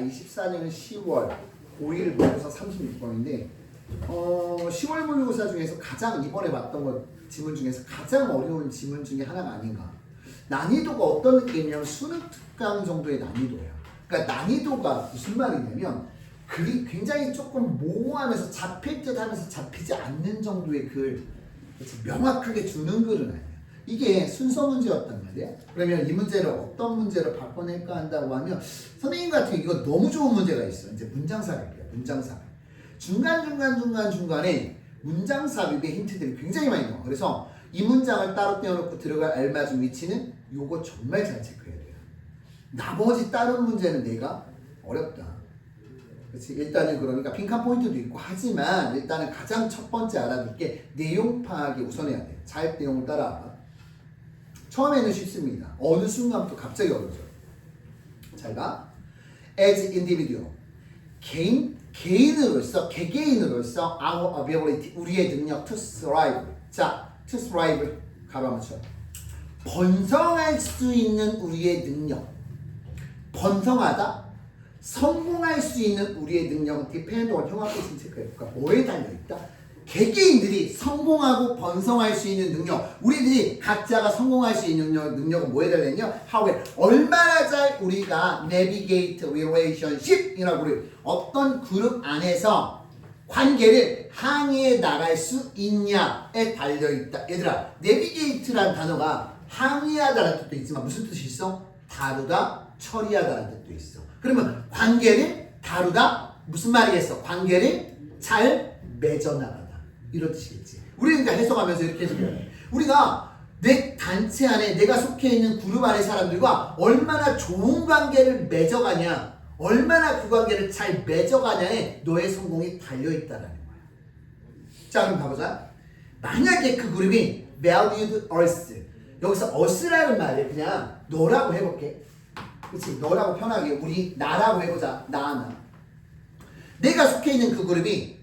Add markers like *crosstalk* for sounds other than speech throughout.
24년은 10월 5일 모의고사 36번인데 어, 10월 모의고사 중에서 가장 이번에 봤던 것 지문 중에서 가장 어려운 지문 중에 하나가 아닌가. 난이도가 어떤 느낌이냐면 수능 특강 정도의 난이도예요. 그러니까 난이도가 무슨 말이냐면 그게 굉장히 조금 모호하면서 잡힐 듯 하면서 잡히지 않는 정도의 글 명확하게 주는 글은 아니에요 이게 순서 문제였단 말이야. 그러면 이 문제를 어떤 문제로 바꿔낼까 한다고 하면 선생님 같은 이거 너무 좋은 문제가 있어. 이제 문장 삽입이야. 문장 삽입. 중간 중간 중간 중간에 문장 삽입의 힌트들이 굉장히 많이 나와. 그래서 이 문장을 따로 떼어놓고 들어갈 알맞은 위치는 요거 정말 잘 체크해야 돼요. 나머지 다른 문제는 내가 어렵다. 그렇지 일단은 그러니까 빈칸 포인트도 있고 하지만 일단은 가장 첫 번째 알아둘 게 내용 파악이 우선해야 돼. 잘 내용을 따라와. 처음에는 쉽습니다. 어느 순간부터 갑자기 어려워져. 잘 봐. As individual. 개인, 개인으로서, 개개인으로서 our ability, 우리의 능력 to thrive. 자, to thrive. 맞춰. 번성할 수 있는 우리의 능력. 번성하다. 성공할 수 있는 우리의 능력은 depend on 흉악의 체크해. 그러니까 뭐에 달려있다? 개개인들이 성공하고 번성할 수 있는 능력, 우리들이 각자가 성공할 수 있는 능력, 능력은 뭐에 달려있냐? How 얼마나 잘 우리가 navigate relationship이라고 그래요. 어떤 그룹 안에서 관계를 항해해 나갈 수 있냐에 달려 있다. 얘들아, navigate라는 단어가 항해하다라는 뜻도 있지만 무슨 뜻이 있어? 다루다, 처리하다라는 뜻도 있어. 그러면 관계를 다루다 무슨 말이겠어? 관계를 잘 맺어나가다 이런 뜻이겠지. 우리는 이제 해석하면서 이렇게 해석해야 돼. 우리가 내 단체 안에 내가 속해 있는 그룹 안의 사람들과 얼마나 좋은 관계를 맺어가냐, 얼마나 그 관계를 잘 맺어가냐에 너의 성공이 달려있다라는 거야. 자, 그럼 가보자. 만약에 그 그룹이 valued us, 여기서 us라는 말을 그냥 너라고 해볼게. 그치? 너라고 편하게 우리 나라고 해보자. 나, 나. 내가 속해 있는 그 그룹이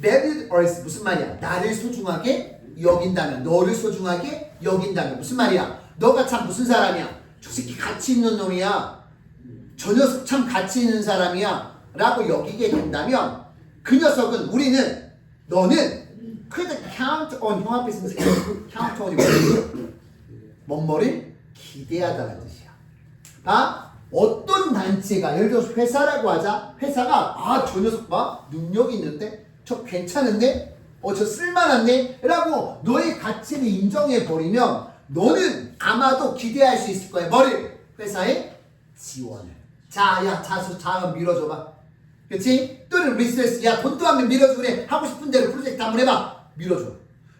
valued us 무슨 말이야? 나를 소중하게 여긴다면, 너를 소중하게 여긴다면 무슨 말이야? 너가 참 무슨 사람이야? 저 새끼 가치 있는 놈이야. 저 녀석 참 가치 있는 사람이야. 라고 여기게 된다면 그 녀석은 우리는 너는 could count on 형 앞에 있으면서 count on이 뭐지? 뭐뭐를 기대하다는 뜻이야. 아 어떤 단체가 예를 들어서 회사라고 하자 회사가 아 저 녀석 봐 능력이 있는데 저 괜찮은데? 어 저 쓸만한데? 라고 너의 가치를 인정해 버리면 너는 아마도 기대할 수 있을 거야. 뭐를 회사의 지원을 자 야 자수 자 밀어줘봐. 그치? 또는 리서스 야 돈도 하면 밀어줘 그래. 하고 싶은 대로 프로젝트 한번 해봐. 밀어줘.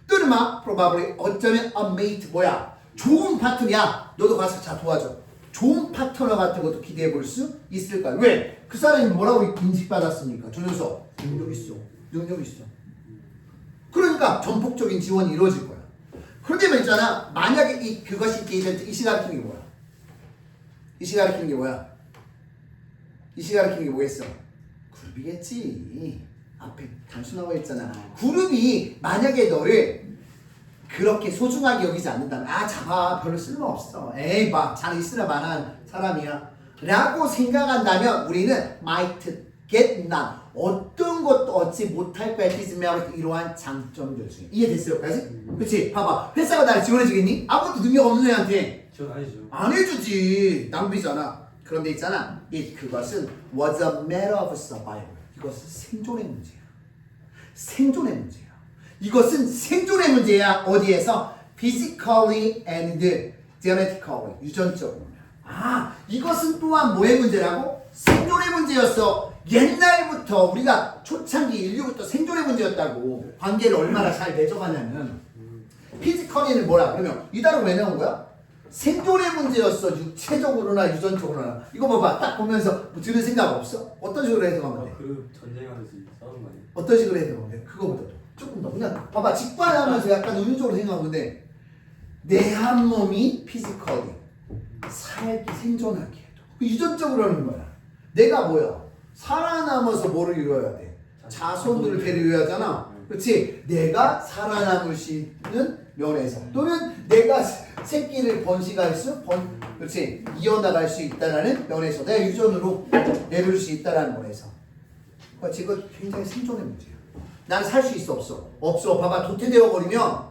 또는 막 probably 어쩌면 a mate 뭐야? 좋은 파트너야. 너도 가서 자 도와줘. 좋은 파트너 같은 것도 기대해 볼 수 있을까요? 왜? 그 사람이 뭐라고 인식받았습니까? 저 녀석. 능력 있어 능력 있어. 그러니까 전폭적인 지원이 이루어질 거야. 그런데 말있잖아. 만약에 이 그것이 이벤트 이시 가르치는 게 뭐야? 이시 가르치는 게 뭐야? 이시 가르치는 게 뭐겠어? 그룹이겠지. 앞에 단순하고 했잖아. 그룹이 만약에 너를 그렇게 소중하게 여기지 않는다면 아 잡아. 별로 쓸모없어. 에이 봐. 잘 있으나 만한 사람이야. 라고 생각한다면 우리는 might get none. 어떤 것도 얻지 못할 거야 디즈메어 이러한 장점들 중에. 이해됐어요 여기까지? 그치? 봐봐. 회사가 나를 지원해주겠니? 아무것도 능력 없는 애한테. 전 아니죠. 안 해주지. 낭비잖아. 그런데 있잖아. 이 그것은 was a matter of survival. 이것은 생존의 문제야. 생존의 문제야. 이것은 생존의 문제야. 어디에서? physically and genetically. 유전적으로. 아 이것은 또한 뭐의 문제라고? 생존의 문제였어 옛날부터 우리가 초창기 인류부터 생존의 문제였다고 관계를 얼마나 잘 맺어가냐면 피지컬리는 뭐라 그러면 이 단어 왜 나온 거야? 생존의 문제였어 육체적으로나 유전적으로나 이거 봐봐 딱 보면서 뭐 들은 생각 없어? 어떤 식으로 해석하면 돼? 아, 그 전쟁하면서 싸우는 거 아니에요? 어떤 식으로 해석하면 돼? 그거보다 조금 더 그냥 봐봐 직관하면서 약간 의존적으로 생각하면 돼. 내한 몸이 피지컬리 살기 생존하게 해도 그 유전적으로 하는 거야. 내가 뭐야? 살아남아서 뭐를 이루어야 돼? 자손들을 데려야 하잖아. 그렇지? 내가 살아남을 수 있는 면에서 또는 내가 새끼를 번식할 수, 번, 그렇지 이어나갈 수 있다라는 면에서 내 유전으로 내려올 수 있다라는 면에서. 그렇지 이거 굉장히 생존의 문제야. 난 살 수 있어 없어? 없어. 봐봐 도태되어 버리면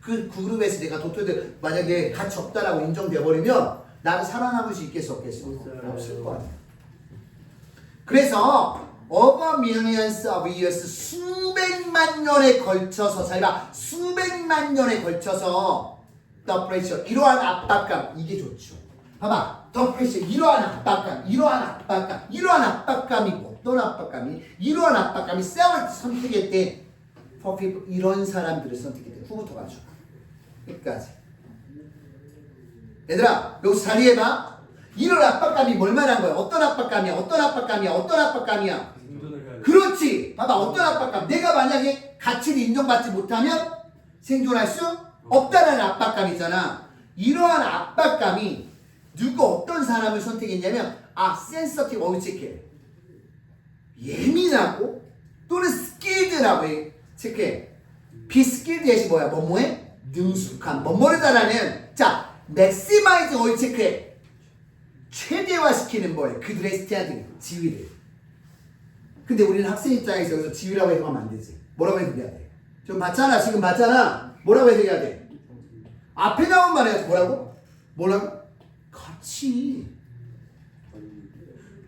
그 그룹에서 내가 도태돼 만약에 가치 없다라고 인정돼 버리면 나는 살아남을 수 있겠어 없겠어? 없을 거 아니야. 그래서 over millions of years 수백만 년에 걸쳐서 잘 봐 수백만 년에 걸쳐서 the pressure 이러한 압박감 이게 좋죠. 봐봐 the pressure 이러한 압박감 이러한 압박감 이러한 압박감이 뭐 어떤 압박감이 이러한 압박감이 셀을 선택했대 for people 이런 사람들을 선택했대 후부터 가죠. 끝까지. 얘들아 여기서 자리해봐. 이런 압박감이 뭘 말한 거야? 어떤 압박감이야? 어떤 압박감이야? 어떤 압박감이야? 그렇지. 봐봐 어떤 압박감. 내가 만약에 가치를 인정받지 못하면 생존할 수 없다는 압박감이잖아. 이러한 압박감이 누가 어떤 사람을 선택했냐면 아 센서티브 어휘체크 예민하고 또는 스킬드라고 해 체크해 비스킬드 대신 뭐야 뭐뭐에 능숙한 뭐뭐를 달하는 자 맥시마이즈 어휘 체크해 최대화시키는 뭐예요 그들의 스탠딩 지위를 근데 우리는 학생 입장에서 여기서 지위라고 해석하면 안 되지 뭐라고 해석해야 돼? 좀 봤잖아 지금 봤잖아 뭐라고 해석해야 돼? 앞에 나온 말에서 뭐라고? 뭐라고? 가치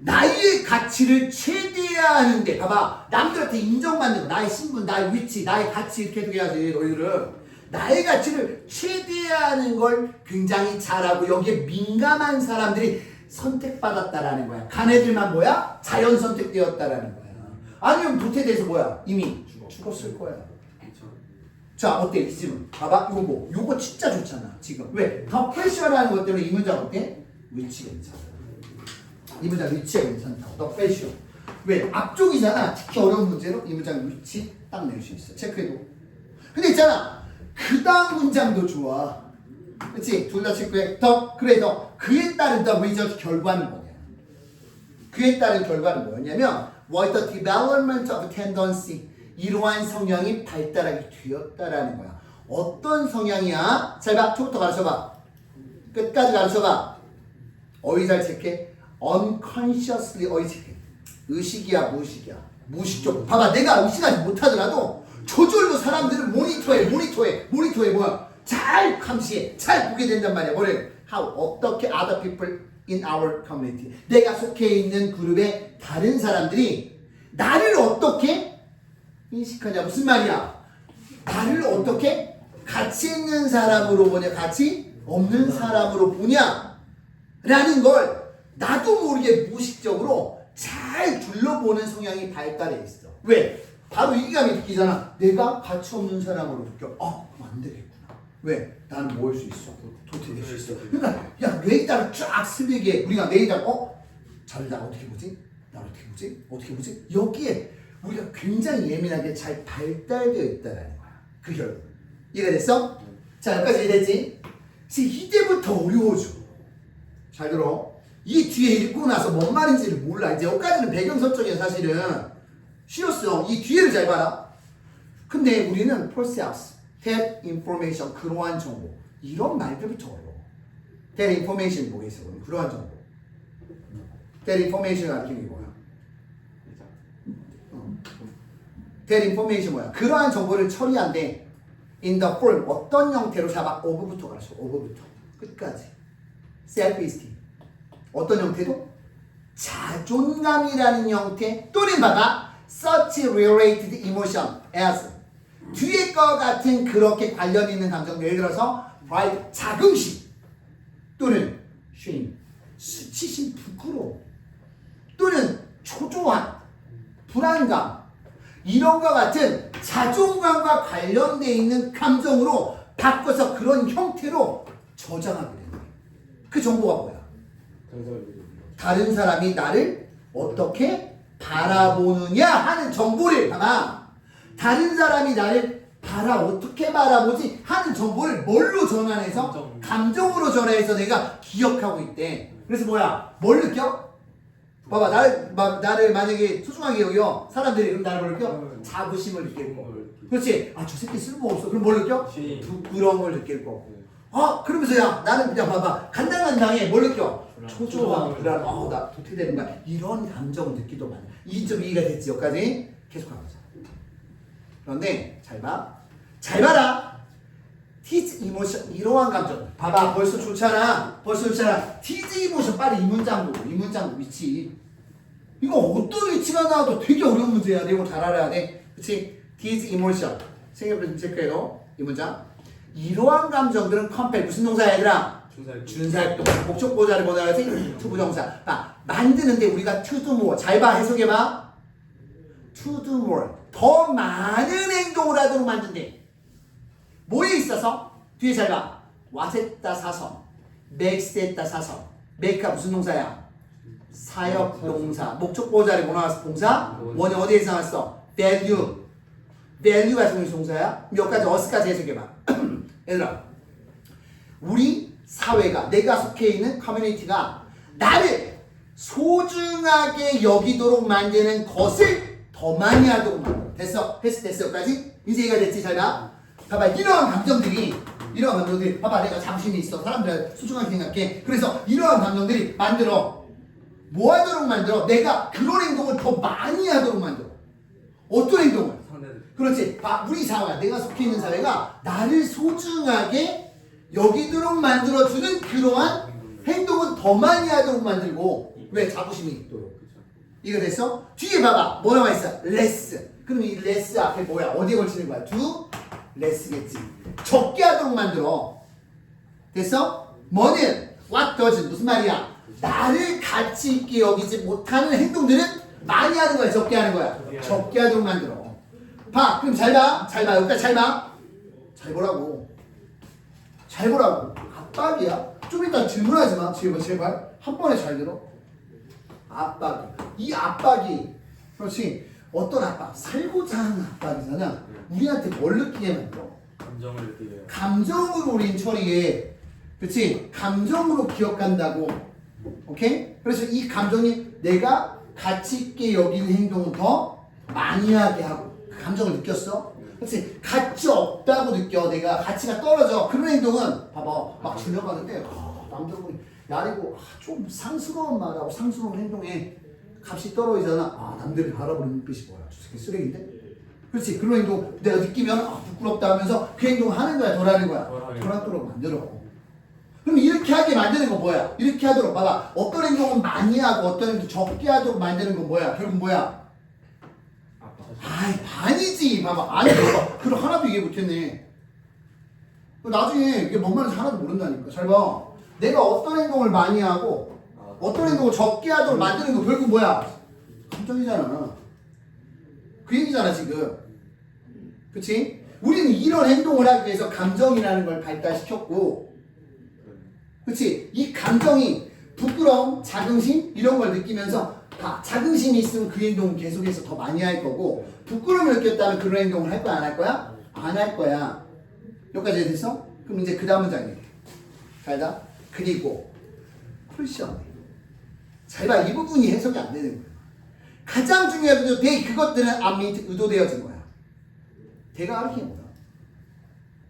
나의 가치를 최대화하는데 봐봐 남들한테 인정받는 거 나의 신분 나의 위치 나의 가치 이렇게 해석해야지 너희들은 나의 가치를 최대화하는 걸 굉장히 잘하고 여기에 민감한 사람들이 선택받았다라는 거야. 가네들만 뭐야? 자연 선택되었다라는 거야. 아니면 도태돼서 뭐야? 이미 죽었을 거야. 자 어때? 이 질문. 봐봐. 요거 요거 진짜 좋잖아 지금. 왜? 더 프레셔라는 것 때문에 이 문장 어때? 위치가 괜찮아. 이 문장 위치가 괜찮다고. 더 프레셔 왜? 앞쪽이잖아. 특히 어려운 문제로 이 문장 위치 딱 낼 수 있어. 체크해도. 근데 있잖아. 그 다음 문장도 좋아 그치? 둘다 체크해 더 그래 더 그에 따른 더 리저트 결과는 뭐냐 그에 따른 결과는 뭐였냐면 was the development of tendency 이러한 성향이 발달하게 되었다라는 거야. 어떤 성향이야? 잘 봐. 초부터 가르쳐봐. 끝까지 가르쳐봐. 어휘 잘 체크해. unconsciously 어휘 체크해. 의식이야 무의식이야. 무의식적으로. 봐봐. 내가 의식하지 못하더라도 저절로 사람들을 모니터해 모니터해 모니터해 뭐야. 잘 감시해. 잘 보게 된단 말이야. 뭐를? How 어떻게 other people in our community 내가 속해 있는 그룹의 다른 사람들이 나를 어떻게 인식하냐 무슨 말이야? 나를 어떻게 가치 있는 사람으로 보냐 가치 없는 사람으로 보냐 라는 걸 나도 모르게 무의식적으로 잘 둘러보는 성향이 발달해 있어 왜? 바로 이기감이 느끼잖아 내가 가치 없는 사람으로 느껴 어 그럼 안 되겠구나 왜? 나는 뭐할수 있어? 도태될 수 있어 그러니까 야 레이더를 쫙 슬리게 우리가 레이더 어? 자를 나 어떻게 보지? 나 어떻게 보지? 어떻게 보지? 여기에 우리가 굉장히 예민하게 잘 발달되어 있다라는 거야. 그 결과. 이해가 됐어? 자, 여기까지 이해됐지? 지금 이때부터 어려워져. 잘 들어. 이 뒤에 읽고 나서 뭔 말인지를 몰라. 이제 여기까지는 배경 설정이야, 사실은. 쉬웠어. 이 뒤에를 잘 봐라. 근데 우리는 process, that information, 그러한 정보. 이런 말들부터 어려워. that information 뭐겠어, 그럼? 그러한 정보. that information 가르치는 게 뭐야? that information 뭐야? 그러한 정보를 처리한데 in the form 어떤 형태로 잡아? of부터 가르쳐. of부터 끝까지. self esteem 어떤 형태도 자존감이라는 형태 또는 봐봐 such related emotion as 뒤에 거 같은 그렇게 관련 있는 감정 예를 들어서 pride 자긍심 또는 shame 수치심 부끄러움 또는 초조함 불안감 이런 것 같은 자존감과 관련돼 있는 감정으로 바꿔서 그런 형태로 저장하게 되는 거예요. 그 정보가 뭐야? 다른 사람이 나를 어떻게 바라보느냐 하는 정보를 아마 다른 사람이 나를 바라 어떻게 바라보지 하는 정보를 뭘로 전환해서 감정. 감정으로 전환해서 내가 기억하고 있대. 그래서 뭐야? 뭘 느껴? 봐봐 나를 마, 나를 만약에 소중하게 여겨 사람들이 그럼 나를 뭘 느껴? 음. 자부심을 느낄 거. 걸 그렇지. 아 저 새끼 쓸모 없어. 그럼 뭘 느껴? 걸 느낄 거고. 아 그러면서 야 나는 그냥 봐봐 간당간당해 뭘 느껴? 초조함 불안 어나 어떻게 되는 거야 이런 감정을 느끼도 많아 이점 이해가 됐지 여기까지 계속 가보자 그런데 잘 봐 잘 봐라. 티즈 이모션 이러한 감정. 봐봐 벌써 좋잖아. 벌써 좋잖아. 이모션 빨리 이 문장 보고 이 문장 위치. 이거 어떤 위치가 나와도 되게 어려운 문제야. 이거 잘 알아야 돼. 티즈 이모션. 생각해보면 체크해도 이 문장. 이러한 감정들은 컴펠 무슨 동사야 얘들아? 준사역동. 목적 보자를 뭐냐지 투부정사. 아, 만드는데 우리가 to do more. 잘 봐. 해석해봐. To do more 더 많은 행동을 하도록 만든대. 뭐에 있어서? 뒤에 잘봐. was했다 사서 makes했다 사서. make가 무슨 동사야? 사역 동사. 목적 뭐 나왔어? 동사? 원이 어디에서 나왔어? value. value가 정의 동사야? 몇 가지 어스까지 해석해봐. *clears throat* 얘들아 우리 사회가 내가 속해 있는 커뮤니티가 나를 소중하게 여기도록 만드는 것을 더 많이 하도록 만들어. 됐어? 했어? 됐어? 여기까지? 이제 이해가 됐지? 잘 봐. 봐봐. 이러한 감정들이 이러한 감정들이 봐봐. 내가 자부심이 있어. 사람들 소중하게 생각해. 그래서 이러한 감정들이 만들어. 뭐 하도록 만들어? 내가 그런 행동을 더 많이 하도록 만들어. 어떤 행동을? 그렇지. 봐, 우리 사회, 내가 속해 있는 사회가 나를 소중하게 여기도록 만들어주는 그러한 행동은 더 많이 하도록 만들고 왜 자부심이 있도록. 이거 됐어? 뒤에 봐봐. 뭐 나와 있어? 레스. 그럼 이 레스 앞에 뭐야? 어디에 걸치는 거야? 두 레스겠지. 적게 하도록 만들어. 됐어? 뭐는 what does 무슨 말이야? 나를 가치 있게 여기지 못하는 행동들은 많이 하는 거야, 적게 하는 거야. 적게 하도록 만들어. 봐, 그럼 잘 봐, 잘 봐, 여기까지 잘 봐. 잘 보라고. 잘 보라고. 압박이야. 좀 이따 질문하지 마, 제발, 제발. 한 번에 잘 들어. 압박이. 이 압박이, 그렇지. 어떤 압박? 살고자 하는 압박이잖아. 우리한테 뭘 느끼게 만들어? 감정을 느끼게 감정으로 우린 처리해. 그치? 감정으로 기억한다고. 오케이? 그래서 이 감정이 내가 가치 있게 여기는 행동을 더 많이 하게 하고. 그 감정을 느꼈어? 그치? 가치 없다고 느껴. 내가 가치가 떨어져. 그런 행동은, 봐봐. 막 지나가는데, 아, 남들 보니, 야리고, 아, 좀 상스러운 말하고 상스러운 행동에 값이 떨어지잖아. 아, 남들이 바라보는 눈빛이 뭐야? 저 새끼 쓰레기인데? 그렇지. 그런 행동 내가 느끼면 아, 부끄럽다 하면서 그 행동 하는 거야, 덜 하는 거야? 덜 하게. 덜 하도록 만들어. 그럼 이렇게 하게 만드는 건 뭐야? 이렇게 하도록 봐봐. 어떤 행동은 많이 하고 어떤 행동 적게 하도록 만드는 건 뭐야? 결국 뭐야? 아이 반이지. 봐봐. 아니 봐봐. 그걸 하나도 이해 못했네. 나중에 이게 뭔 말인지 하나도 모른다니까. 잘 봐. 내가 어떤 행동을 많이 하고 아, 어떤 행동을 적게 하도록 만드는 거 결국 뭐야? 감정이잖아. 그 얘기잖아 지금. 그치? 우리는 이런 행동을 하기 위해서 감정이라는 걸 발달시켰고 그치? 이 감정이 부끄러움, 자긍심 이런 걸 느끼면서 다 자긍심이 있으면 그 행동을 계속해서 더 많이 할 거고 부끄러움을 느꼈다면 그런 행동을 할 거야 안 할 거야? 안 할 거야 여기까지 됐어? 그럼 이제 그 다음 문장이에요 잘다 그리고 풀션 잘봐 이 부분이 해석이 안 되는 거야 가장 중요한 건 대, 그것들은 암미트 의도되어진 거야 대가 가르치는 거야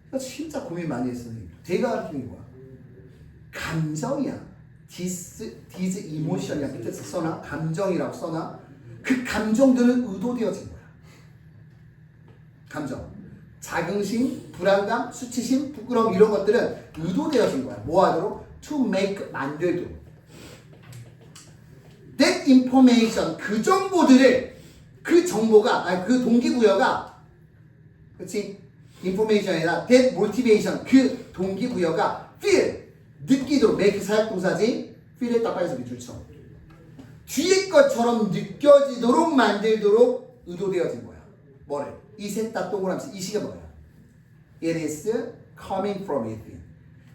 나 진짜 고민 많이 했어 대가 가르치는 거야 감정이야. 디스, 디즈 이모션이야. 밑에 써놔. 감정이라고 써놔. 그 감정들은 의도되어진 거야. 감정. 자긍심, 불안감, 수치심, 부끄러움 이런 것들은 의도되어진 거야. 뭐 하도록? To make 만들도록. That information 그 정보들을 그 정보가 아니 그 동기부여가 그치? information이나 that motivation 그 동기부여가 feel 느끼도록 make 사역동사지 feel에 따라서 밑줄 쳐 뒤에 것처럼 느껴지도록 만들도록 의도되어진 거야 뭐를? 이 셋 다 동그라미 이 시가 뭐야? It is coming from within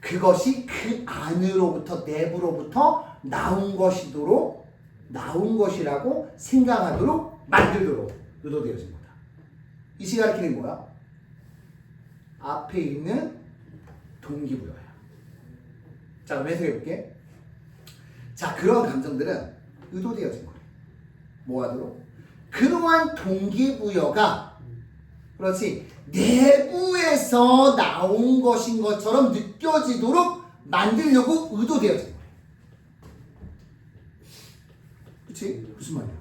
그것이 그 안으로부터 내부로부터 나온 것이도록 나온 것이라고 생각하도록 만들도록 의도되어진 거다 이 시가 가리키는 거야? 앞에 있는 동기부여야 자 그럼 해석해 볼게 자 그러한 감정들은 의도되어진 거예요 뭐 하도록? 그러한 동기부여가 그렇지. 내부에서 나온 것인 것처럼 느껴지도록 만들려고 의도되어진 거야. 그치? 무슨 말이야?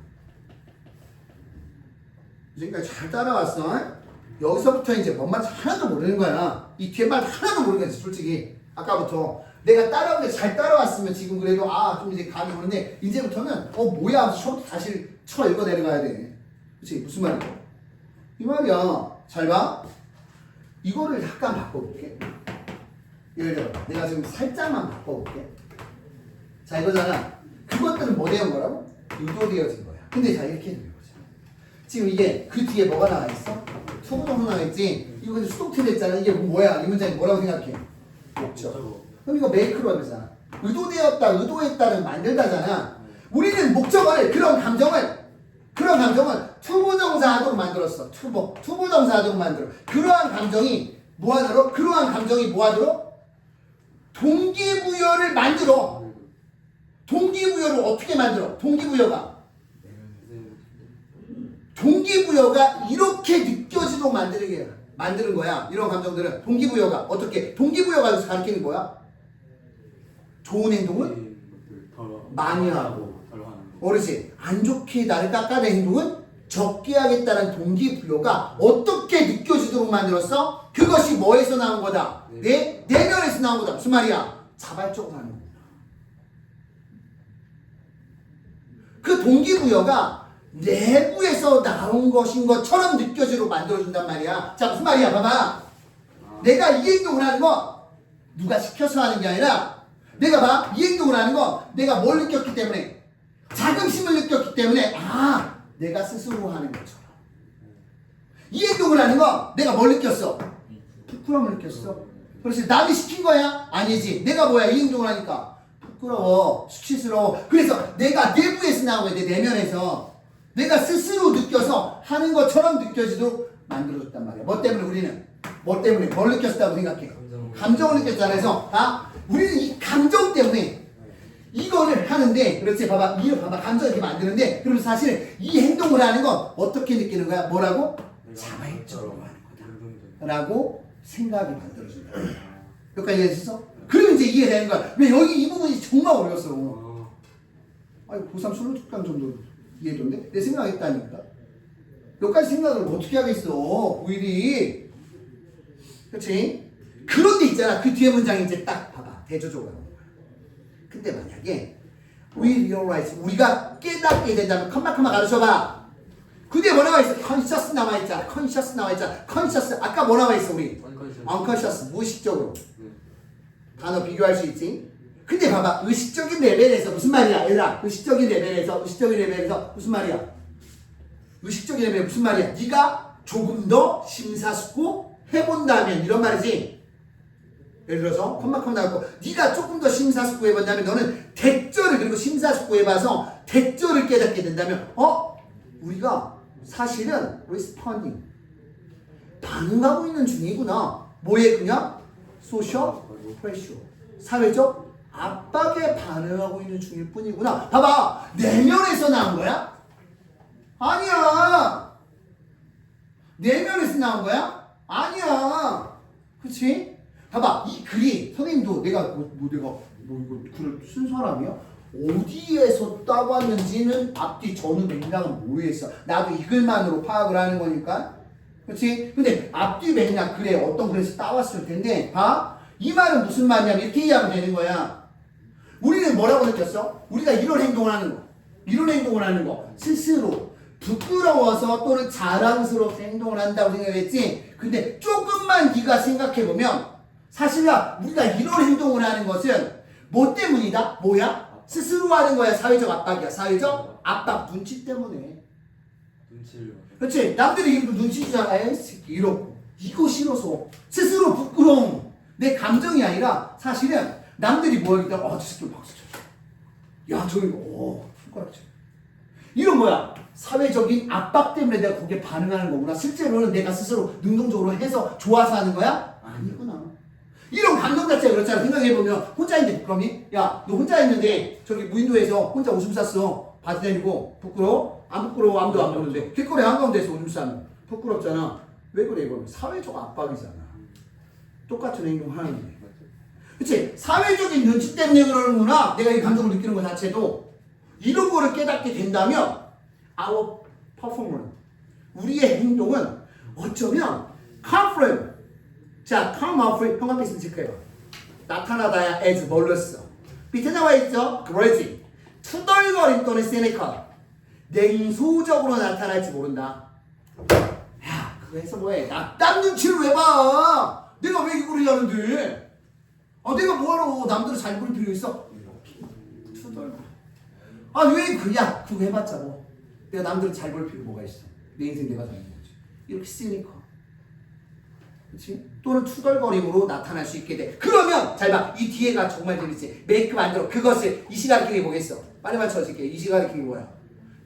지금까지 잘 따라왔어. 여기서부터 이제 뭔 말인지 하나도 모르는 거야. 이 뒤에 말 하나도 거지, 솔직히. 아까부터. 내가 따라오는데 잘 따라왔으면 지금 그래도 아, 좀 이제 감이 오는데, 이제부터는 어, 뭐야 처음부터 다시 쳐 읽어 내려가야 돼. 그치? 무슨 말이야? 이 말이야. 잘 봐. 이거를 약간 바꿔볼게. 예를 들어, 내가 지금 살짝만 바꿔볼게. 자, 이거잖아. 그것들은 뭐 되는 거라고? 의도되어진 거야. 근데 자, 이렇게 되는 거죠. 지금 이게 그 뒤에 뭐가 나와 있어? 투부정사 나와 있지? 이거 수동태 됐잖아. 이게 뭐야? 이 문장이 뭐라고 생각해? 목적. 그럼 이거 메이크로 하면서 의도되었다, 의도했다는 만들다잖아. 우리는 목적을 그런 감정을 그런 감정을 투부정사하도록 만들었어. 투부 투부정사하도록 만들어. 그러한 감정이 뭐하도록? 그러한 감정이 뭐하도록? 동기부여를 만들어. 동기부여를 어떻게 만들어? 동기부여가 동기부여가 이렇게 느껴지도록 만드는 게 만드는 거야. 이런 감정들은 동기부여가 어떻게 동기부여가 가르치는 거야? 좋은 행동은 많이 하고. 어르신 안 좋게 나를 깎아낸 행동은 적게 하겠다는 동기부여가 어떻게 느껴지도록 만들었어? 그것이 뭐에서 나온 거다? 내 내면에서 나온 거다. 무슨 말이야? 자발적으로 하는 거다. 그 동기부여가 내부에서 나온 것인 것처럼 느껴지도록 만들어준단 말이야. 자 무슨 말이야? 봐봐. 내가 이 행동을 하는 거 누가 시켜서 하는 게 아니라 내가 봐. 이 행동을 하는 거 내가 뭘 느꼈기 때문에 자긍심을 느꼈기 때문에 아 내가 스스로 하는 것처럼 이 행동을 하는 거 내가 뭘 느꼈어? 부끄러움을 느꼈어. 그렇지 남이 시킨 거야? 아니지. 내가 뭐야 이 행동을 하니까 부끄러워, 수치스러워. 그래서 내가 내부에서 거야 내 내면에서 내가 스스로 느껴서 하는 것처럼 느껴지도록 만들어줬단 말이야. 뭐 때문에 우리는 뭐 때문에 뭘 느꼈다고 생각해? 감정을 느꼈잖아. 그래서 아 우리는 이 감정 때문에 이거를 하는데 그렇지 봐봐 이거 봐봐 감정 이렇게 만드는데 그럼 사실 이 행동을 하는 건 어떻게 느끼는 거야 뭐라고 자발적으로 하는 거다 라고 생각이 만들어진다 여기까지 이해했어? 그러면 이제 이해되는 거야. 왜 여기 이 부분이 정말 어려웠어 아, 아니 고3 솔로 특강 정도 이해됐는데? 내 생각했다니까. 여기까지 생각을 어떻게 하겠어 고1이? 그렇지? 그런데 있잖아. 그 뒤에 문장이 이제 딱 봐봐. 대조적으로 나오는 거야 근데 만약에 we realize 우리가 깨닫게 된다면 컴마컴마 가르쳐봐. 그 뒤에 뭐 나와 있어? conscious 나와 있잖아. conscious 나와 있잖아. conscious. 아까 뭐 나와 있어 우리? unconscious. 무의식적으로 단어 비교할 수 있지? 근데 봐봐 의식적인 레벨에서 무슨 말이야? 얘들아 의식적인 레벨에서 의식적인 레벨에서 무슨 말이야? 의식적인 레벨 무슨 말이야? 네가 조금 더 심사숙고 해본다면 이런 말이지. 예를 들어서 컴마컴 나왔고 네가 조금 더 심사숙고 해본다면 너는 대절을 그리고 심사숙고 해봐서 대절을 깨닫게 된다면 어? 우리가 사실은 responding 반응하고 있는 중이구나. 뭐에 그냥 social pressure 사회적 압박에 반응하고 있는 중일 뿐이구나 봐봐 내면에서 나온 거야? 아니야 내면에서 나온 거야? 아니야 그치? 봐봐 이 글이 선생님도 내가 뭐, 뭐 내가 뭐 이거 글을 쓴 사람이야? 어디에서 따왔는지는 앞뒤 전후 맥락은 모르겠어 나도 이 글만으로 파악을 하는 거니까 그렇지? 근데 앞뒤 맥락 글에 어떤 글에서 따왔을 텐데 봐? 이 말은 무슨 말이냐면 이렇게 이해하면 되는 거야 우리는 뭐라고 느꼈어? 우리가 이런 행동을 하는 거 이런 행동을 하는 거 스스로 부끄러워서 또는 자랑스러워서 행동을 한다고 생각했지 근데 조금만 네가 생각해 보면 사실은 우리가 이런 행동을 하는 것은 뭐 때문이다? 뭐야? 스스로 하는 거야 사회적 압박이야 사회적 압박 눈치 때문에 눈치를 그렇지 남들이 이거 눈치 주잖아. 에이 새끼 이러고. 이거 싫어서. 스스로 부끄러움. 내 감정이 아니라 사실은 남들이 뭐 하니까 어저 새끼 박수 쳐. 야 저기 오 손가락 쳐. 이런 거야? 사회적인 압박 때문에 내가 거기에 반응하는 거구나. 실제로는 내가 스스로 능동적으로 해서 좋아서 하는 거야? 아니구나. 이런 감정 자체가 그렇잖아. 생각해보면 혼자 있는데 부끄럽니? 야 너 혼자 있는데 저기 무인도에서 혼자 오줌 쌌어. 바지 내리고 부끄러워? 안 부끄러워 아무도 안 보는데 길거리 한가운데서 오줌 싸면 부끄럽잖아 왜 그래 이거는 사회적 압박이잖아. 똑같은 행동 하는데. 그치? 사회적인 눈치 때문에 그러는구나. 내가 이 감정을 느끼는 것 자체도 이런 거를 깨닫게 된다면 our performance 우리의 행동은 어쩌면 confident 자, come out 있으면 체크해봐. 나타나다야 as 뭘로 써 밑에 나와 있죠? greasy 투덜거림 또는 cynical 냉소적으로 나타날지 모른다. 야, 그래서 뭐해? 나, 남 눈치를 왜 봐? 내가 왜 이걸 하는데? 아, 내가 뭐하러 남들을 잘 보일 필요 있어? 아, 왜 그야? 그거 해봤자 뭐. 내가 남들을 잘 볼 필요 뭐가 있어? 내 인생 내가 사는 거지. 이렇게 쓰니까. 그렇지? 또는 투덜거림으로 나타날 수 있게 돼. 그러면 잘 봐. 이 뒤에가 정말 재밌지. 메이크 만들어. 그것을 이 시간 가르치는 게 뭐겠어? 빨리 맞춰줄게. 이 시간 가르치는 게 뭐야?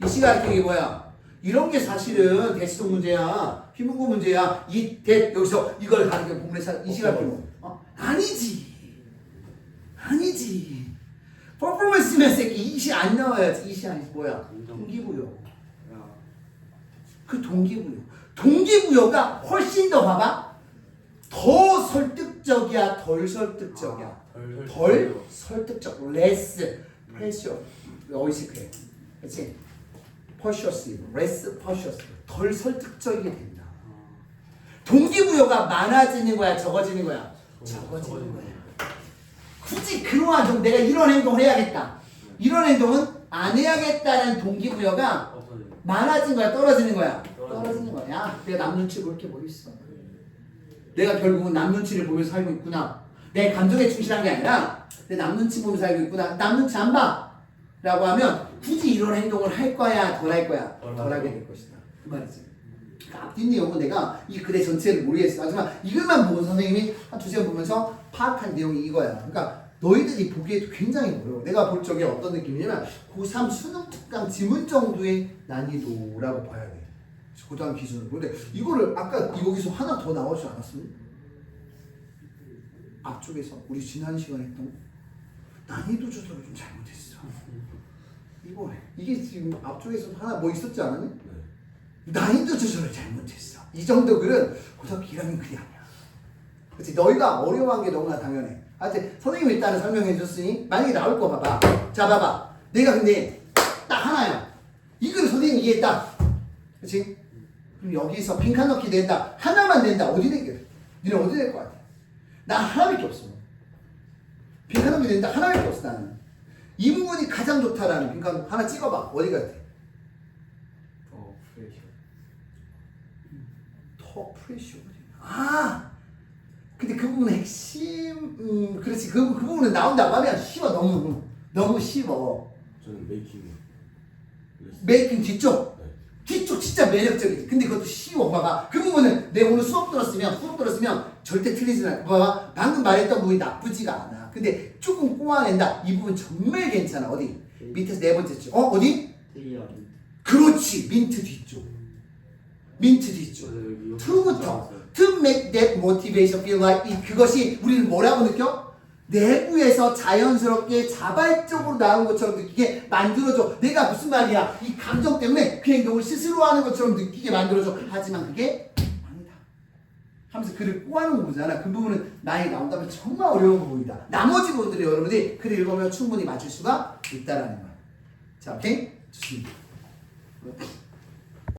이 시간 가르치는 게 뭐야? 이런 게 사실은 대시동 문제야. 휘문고 문제야. 이 대, 여기서 이걸 가르쳐 보면 이 시간 가르치는 거. 어? 아니지. 아니지. 퍼포먼스면 새끼 이시 안 나와야지. 이시 아니 뭐야? 동기부여. 야, 그 동기부여. 동기부여가 훨씬 더 봐봐. 더 설득적이야, 덜 설득적이야. 아, 덜 덜 설득적. less pressure. 어이sik해. 그렇지? Persuasive, less persuasive. 덜 설득적이게 된다. 동기부여가 많아지는 거야, 적어지는 거야? 적어지는 거야. 굳이 그러한 좀 내가 이런 행동을 해야겠다. 이런 행동은 안 해야겠다는 동기부여가. 많아진 거야, 떨어지는 거야? 떨어지는 거야. 내가 남 눈치 볼게 뭐 있어? 내가 결국은 남 눈치를 보면서 살고 있구나. 내 감정에 충실한 게 아니라 내 남 눈치 보면서 살고 있구나. 남 눈치 안 봐. 라고 하면 굳이 이런 행동을 할 거야, 덜 할 거야? 덜 하게 될 것이다. 그 말이지. 그러니까 앞뒷 내용은 내가 이 글의 전체를 모르겠어. 하지만 이것만 보고 선생님이 한 두세 번 보면서 파악한 내용이 이거야. 그러니까 너희들이 보기에도 굉장히 어려워. 내가 볼 적에 어떤 느낌이냐면 고3 수능 특강 지문 정도의 난이도라고 봐야 돼. 고등학 기준으로. 근데 이거를 아까 여기서 하나 더 나오지 않았습니까? 앞쪽에서 우리 지난 시간에 했던 거. 난이도 조절을 좀 잘못했어. 이거네. 이게 지금 앞쪽에서 하나 뭐 있었지 않았니? 난이도 조절을 잘못했어. 이 정도 글은 고등학교 1학년 글이 아니야. 그렇지 너희가 어려워한 게 너무나 당연해. 하여튼 선생님이 일단은 설명해 줬으니 만약에 나올 거 봐봐. 자 봐봐. 내가 근데 딱 하나야. 이걸 선생님이 이해했다. 그렇지? 그럼 여기서 빈칸 넣기 된다. 하나만 된다. 어디 될게? 니네 어디 될것 같아? 나 하나밖에 없어. 빈칸 넣기 된다. 하나밖에 없어 나는. 이 부분이 가장 좋다라는 빈칸 하나 찍어봐. 어디 같아? 어, 프레셔. 더 프레셔. 아, 근데 그 부분의 핵심, 음, 그렇지. 그, 그 부분은 나온다고 하면 쉬워. 너무, 너무 쉬워. 저는 메이킹. 메이킹 뒤쪽. 네. 뒤쪽 진짜 매력적이지. 근데 그것도 쉬워. 봐봐. 그 부분은 내 오늘 수업 들었으면, 수업 들었으면 절대 틀리지 않아. 봐봐. 방금 말했던 부분이 나쁘지가 않아. 근데 조금 꼬아낸다. 이 부분 정말 괜찮아. 어디? 밑에서 네 번째 줄. 어, 어디? 트리어. 그렇지. 민트 뒤쪽. 민트 뒤쪽. to부터 to make that motivation feel like 이 그것이 우리는 뭐라고 느껴? 내부에서 자연스럽게 자발적으로 나온 것처럼 느끼게 만들어줘. 내가 무슨 말이야? 이 감정 때문에 그 행동을 스스로 하는 것처럼 느끼게 만들어줘. 하지만 그게. 하면서 글을 꼬아놓은 거잖아. 그 부분은 나에 나온다면 정말 어려운 부분이다. 나머지 부분들이 여러분들이 글을 읽으면 충분히 맞출 수가 있다라는 거야. 자, 오케이? 좋습니다.